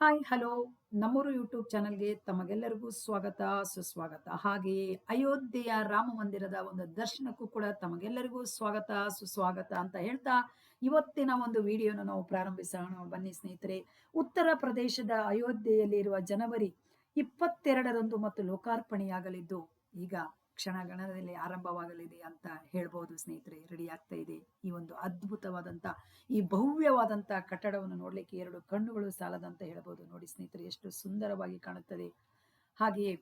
Hi, hello. ನಮ್ಮೂರು YouTube ಚಾನಲ್ಗೆ ತಮಗೆಲ್ಲರಿಗೂ ಸ್ವಾಗತ, ಸುಸ್ವಾಗತ. ಹಾಗೆಯೇ ಅಯೋಧ್ಯೆಯ ರಾಮ ಮಂದಿರದ ಒಂದು ದರ್ಶನಕ್ಕೂ ಕೂಡ ತಮಗೆಲ್ಲರಿಗೂ ಸ್ವಾಗತ, ಸುಸ್ವಾಗತ ಅಂತ ಹೇಳ್ತಾ ಇವತ್ತಿನ ಒಂದು ವಿಡಿಯೋನ ನಾವು ಪ್ರಾರಂಭಿಸೋಣ. ಬನ್ನಿ ಸ್ನೇಹಿತರೆ, ಉತ್ತರ ಪ್ರದೇಶದ ಅಯೋಧ್ಯೆಯಲ್ಲಿರುವ ಜನವರಿ ಇಪ್ಪತ್ತೆರಡರಂದು ಮತ್ತು ಲೋಕಾರ್ಪಣೆಯಾಗಲಿದ್ದು, ಈಗ ಕ್ಷಣಗಣದಲ್ಲಿ ಆರಂಭವಾಗಲಿದೆ ಅಂತ ಹೇಳ್ಬೋದು ಸ್ನೇಹಿತರೆ ರೆಡಿ ಆಗ್ತಾ ಇದೆ. ಈ ಒಂದು ಅದ್ಭುತವಾದಂತ, ಈ ಭವ್ಯವಾದಂಥ ಕಟ್ಟಡವನ್ನು ನೋಡಲಿಕ್ಕೆ ಎರಡು ಕಣ್ಣುಗಳು ಸಾಲದಂತ ಹೇಳ್ಬೋದು. ನೋಡಿ ಸ್ನೇಹಿತರೆ, ಎಷ್ಟು ಸುಂದರವಾಗಿ ಕಾಣುತ್ತದೆ. ಹಾಗೆಯೇ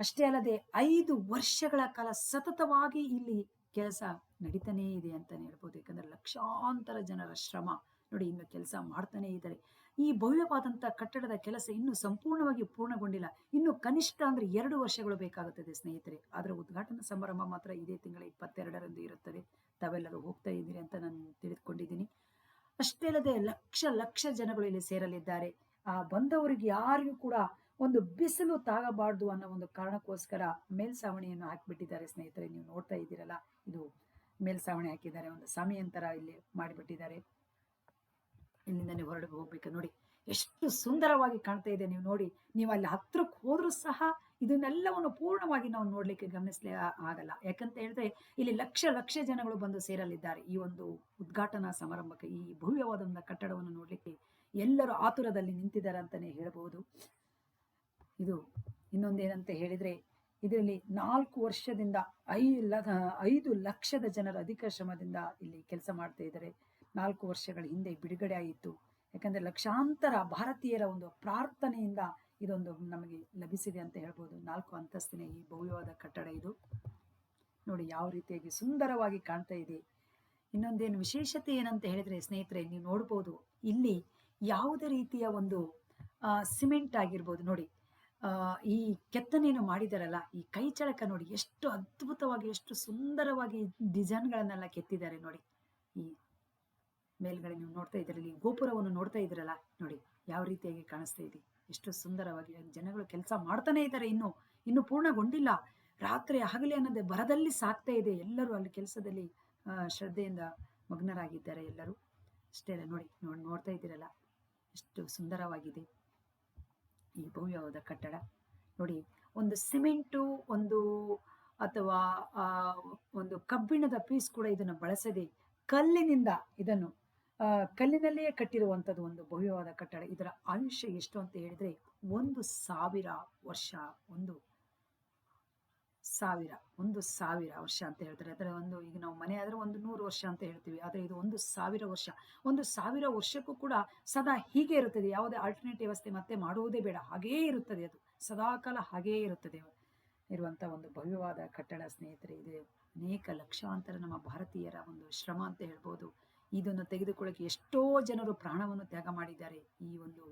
ಅಷ್ಟೇ ಅಲ್ಲದೆ ಐದು ವರ್ಷಗಳ ಕಾಲ ಸತತವಾಗಿ ಇಲ್ಲಿ ಕೆಲಸ ನಡೀತಾನೇ ಇದೆ ಅಂತ ಹೇಳ್ಬೋದು. ಯಾಕಂದ್ರೆ ಲಕ್ಷಾಂತರ ಜನರ ಶ್ರಮ ನೋಡಿ, ಇನ್ನು ಕೆಲಸ ಮಾಡ್ತಾನೆ ಇದ್ದಾರೆ. ಈ ಭವ್ಯವಾದಂಥ ಕಟ್ಟಡದ ಕೆಲಸ ಇನ್ನೂ ಸಂಪೂರ್ಣವಾಗಿ ಪೂರ್ಣಗೊಂಡಿಲ್ಲ. ಇನ್ನು ಕನಿಷ್ಠ ಅಂದರೆ ಎರಡು ವರ್ಷಗಳು ಬೇಕಾಗುತ್ತದೆ ಸ್ನೇಹಿತರೆ. ಅದರ ಉದ್ಘಾಟನಾ ಸಮಾರಂಭ ಮಾತ್ರ ಇದೇ ತಿಂಗಳ ಇಪ್ಪತ್ತೆರಡರಂದು ಇರುತ್ತದೆ. ತಾವೆಲ್ಲರೂ ಹೋಗ್ತಾ ಇದ್ದೀರಿ ಅಂತ ನಾನು ತಿಳಿದುಕೊಂಡಿದ್ದೀನಿ. ಅಷ್ಟೇ ಅಲ್ಲದೆ ಲಕ್ಷ ಲಕ್ಷ ಜನಗಳು ಇಲ್ಲಿ ಸೇರಲಿದ್ದಾರೆ. ಆ ಬಂದವರಿಗೆ ಯಾರಿಗೂ ಕೂಡ ಒಂದು ಬಿಸಿಲು ತಾಗಬಾರ್ದು ಅನ್ನೋ ಒಂದು ಕಾರಣಕ್ಕೋಸ್ಕರ ಮೇಲ್ಸಾವಣಿಯನ್ನು ಹಾಕಿಬಿಟ್ಟಿದ್ದಾರೆ ಸ್ನೇಹಿತರೆ. ನೀವು ನೋಡ್ತಾ ಇದ್ದೀರಲ್ಲ, ಇದು ಮೇಲ್ಸಾವಣಿ ಹಾಕಿದ್ದಾರೆ. ಒಂದು ಸಮಯಂತರ ಇಲ್ಲಿ ಮಾಡಿಬಿಟ್ಟಿದ್ದಾರೆ. ಇಲ್ಲಿಂದ ನೀವು ಹೊರಡು ಹೋಗ್ಬೇಕು. ನೋಡಿ, ಎಷ್ಟು ಸುಂದರವಾಗಿ ಕಾಣ್ತಾ ಇದೆ ನೀವು ನೋಡಿ. ನೀವು ಅಲ್ಲಿ ಹತ್ರಕ್ಕೆ ಹೋದ್ರೂ ಸಹ ಇದನ್ನೆಲ್ಲವನ್ನು ಪೂರ್ಣವಾಗಿ ನಾವು ನೋಡ್ಲಿಕ್ಕೆ ಗಮನಿಸ್ಲೇ ಆಗಲ್ಲ. ಯಾಕಂತ ಹೇಳಿದ್ರೆ, ಇಲ್ಲಿ ಲಕ್ಷ ಲಕ್ಷ ಜನಗಳು ಬಂದು ಸೇರಲಿದ್ದಾರೆ. ಈ ಒಂದು ಉದ್ಘಾಟನಾ ಸಮಾರಂಭಕ್ಕೆ, ಈ ಭವ್ಯವಾದ ಒಂದು ಕಟ್ಟಡವನ್ನು ನೋಡ್ಲಿಕ್ಕೆ ಎಲ್ಲರೂ ಆತುರದಲ್ಲಿ ನಿಂತಿದ್ದಾರೆ ಅಂತಾನೆ ಹೇಳಬಹುದು. ಇದು ಇನ್ನೊಂದೇನಂತ ಹೇಳಿದ್ರೆ, ಇದರಲ್ಲಿ ನಾಲ್ಕು ವರ್ಷದಿಂದ ಐ ಐದು ಲಕ್ಷದ ಜನರ ಅಧಿಕ ಶ್ರಮದಿಂದ ಇಲ್ಲಿ ಕೆಲಸ ಮಾಡ್ತಾ ಇದ್ದಾರೆ. ನಾಲ್ಕು ವರ್ಷಗಳ ಹಿಂದೆ ಬಿಡುಗಡೆ ಆಯಿತು. ಯಾಕಂದ್ರೆ ಲಕ್ಷಾಂತರ ಭಾರತೀಯರ ಒಂದು ಪ್ರಾರ್ಥನೆಯಿಂದ ಇದೊಂದು ನಮಗೆ ಲಭಿಸಿದೆ ಅಂತ ಹೇಳ್ಬೋದು. ನಾಲ್ಕು ಅಂತಸ್ತಿನ ಈ ಭವ್ಯವಾದ ಕಟ್ಟಡ ಇದು. ನೋಡಿ ಯಾವ ರೀತಿಯಾಗಿ ಸುಂದರವಾಗಿ ಕಾಣ್ತಾ ಇದೆ. ಇನ್ನೊಂದೇನು ವಿಶೇಷತೆ ಏನಂತ ಹೇಳಿದ್ರೆ ಸ್ನೇಹಿತರೆ, ನೀವು ನೋಡ್ಬೋದು, ಇಲ್ಲಿ ಯಾವುದೇ ರೀತಿಯ ಒಂದು ಸಿಮೆಂಟ್ ಆಗಿರ್ಬೋದು, ನೋಡಿ ಈ ಕೆತ್ತನೆಯನ್ನು ಮಾಡಿದಾರಲ್ಲ, ಈ ಕೈ ಚಳಕ ನೋಡಿ, ಎಷ್ಟು ಅದ್ಭುತವಾಗಿ, ಎಷ್ಟು ಸುಂದರವಾಗಿ ಡಿಸೈನ್ಗಳನ್ನೆಲ್ಲ ಕೆತ್ತಿದ್ದಾರೆ ನೋಡಿ. ಈ ಮೇಲ್ಗಡೆ ನೀವು ನೋಡ್ತಾ ಇದ್ದೀರಲ್ಲಿ ಗೋಪುರವನ್ನು ನೋಡ್ತಾ ಇದ್ದೀರಲ್ಲ, ನೋಡಿ ಯಾವ ರೀತಿಯಾಗಿ ಕಾಣಿಸ್ತಾ ಇದೆ. ಎಷ್ಟು ಸುಂದರವಾಗಿ ಜನಗಳು ಕೆಲಸ ಮಾಡ್ತಾನೆ ಇದ್ದಾರೆ ಇನ್ನು ಇನ್ನು ಪೂರ್ಣಗೊಂಡಿಲ್ಲ. ರಾತ್ರಿ ಹಗಲಿ ಅನ್ನೋದೇ ಬರದಲ್ಲಿ ಸಾಕ್ತಾ ಇದೆ. ಎಲ್ಲರೂ ಅಲ್ಲಿ ಕೆಲಸದಲ್ಲಿ ಶ್ರದ್ಧೆಯಿಂದ ಮಗ್ನರಾಗಿದ್ದಾರೆ ಎಲ್ಲರೂ. ಅಷ್ಟೇ ನೋಡಿ ನೋಡಿ, ನೋಡ್ತಾ ಇದ್ದೀರಲ್ಲ, ಎಷ್ಟು ಸುಂದರವಾಗಿದೆ ಈ ಭವ್ಯವಾದ ಕಟ್ಟಡ. ನೋಡಿ, ಒಂದು ಸಿಮೆಂಟು, ಒಂದು, ಅಥವಾ ಒಂದು ಕಬ್ಬಿಣದ ಪೀಸ್ ಕೂಡ ಇದನ್ನು ಬಳಸದೆ ಕಲ್ಲಿನಿಂದ ಇದನ್ನು ಕಲ್ಲಿನಲ್ಲಿಯೇ ಕಟ್ಟಿರುವಂಥದ್ದು ಒಂದು ಭವ್ಯವಾದ ಕಟ್ಟಡ. ಇದರ ಆಯುಷ್ಯ ಎಷ್ಟು ಅಂತ ಹೇಳಿದ್ರೆ ಒಂದು ಸಾವಿರ ವರ್ಷ, ಒಂದು ಸಾವಿರ ಒಂದು ಸಾವಿರ ವರ್ಷ ಅಂತ ಹೇಳ್ತಾರೆ. ಅದರ ಒಂದು, ಈಗ ನಾವು ಮನೆ ಆದ್ರೆ ಒಂದು ನೂರು ವರ್ಷ ಅಂತ ಹೇಳ್ತೀವಿ. ಆದರೆ ಇದು ಒಂದು ಸಾವಿರ ವರ್ಷ. ಒಂದು ಸಾವಿರ ವರ್ಷಕ್ಕೂ ಕೂಡ ಸದಾ ಹೀಗೆ ಇರುತ್ತದೆ. ಯಾವುದೇ ಆಲ್ಟರ್ನೇಟ್ ವ್ಯವಸ್ಥೆ ಮತ್ತೆ ಮಾಡುವುದೇ ಬೇಡ. ಹಾಗೇ ಇರುತ್ತದೆ ಅದು. ಸದಾಕಾಲ ಹಾಗೇ ಇರುತ್ತದೆ ಇರುವಂಥ ಒಂದು ಭವ್ಯವಾದ ಕಟ್ಟಡ, ಸ್ನೇಹಿತರೆ. ಇದು ಅನೇಕ ಲಕ್ಷಾಂತರ ನಮ್ಮ ಭಾರತೀಯರ ಒಂದು ಶ್ರಮ ಅಂತ ಹೇಳ್ಬೋದು. ಇದನ್ನು ತೆಗೆದುಕೊಳ್ಳಕ್ಕೆ ಎಷ್ಟೋ ಜನರು ಪ್ರಾಣವನ್ನು ತ್ಯಾಗ ಮಾಡಿದ್ದಾರೆ. ಈ ಒಂದು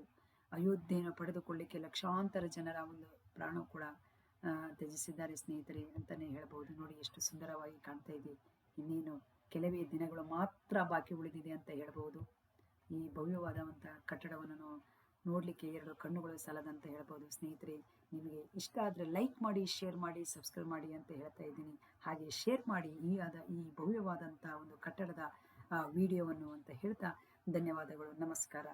ಅಯೋಧ್ಯೆಯನ್ನು ಪಡೆದುಕೊಳ್ಳಿಕ್ಕೆ ಲಕ್ಷಾಂತರ ಜನರ ಒಂದು ಪ್ರಾಣ ಕೂಡ ತ್ಯಜಿಸಿದ್ದಾರೆ ಸ್ನೇಹಿತರೆ ಅಂತಾನೆ ಹೇಳ್ಬೋದು. ನೋಡಿ ಎಷ್ಟು ಸುಂದರವಾಗಿ ಕಾಣ್ತಾ ಇದೆ. ಇನ್ನೇನು ಕೆಲವೇ ದಿನಗಳು ಮಾತ್ರ ಬಾಕಿ ಉಳಿದಿದೆ ಅಂತ ಹೇಳ್ಬೋದು. ಈ ಭವ್ಯವಾದಂತಹ ಕಟ್ಟಡವನ್ನು ನೋಡ್ಲಿಕ್ಕೆ ಎರಡು ಕಣ್ಣುಗಳು ಸಾಲದಂತ ಹೇಳ್ಬೋದು. ಸ್ನೇಹಿತರೆ, ನಿಮಗೆ ಇಷ್ಟ ಆದರೆ ಲೈಕ್ ಮಾಡಿ, ಶೇರ್ ಮಾಡಿ, ಸಬ್ಸ್ಕ್ರೈಬ್ ಮಾಡಿ ಅಂತ ಹೇಳ್ತಾ ಇದ್ದೀನಿ. ಹಾಗೆ ಶೇರ್ ಮಾಡಿ, ಈ ಆದ ಈ ಭವ್ಯವಾದಂತಹ ಒಂದು ಕಟ್ಟಡದ ವಿಡಿಯೋವನ್ನು ಅಂತ ಹೇಳ್ತಾ ಧನ್ಯವಾದಗಳು. ನಮಸ್ಕಾರ.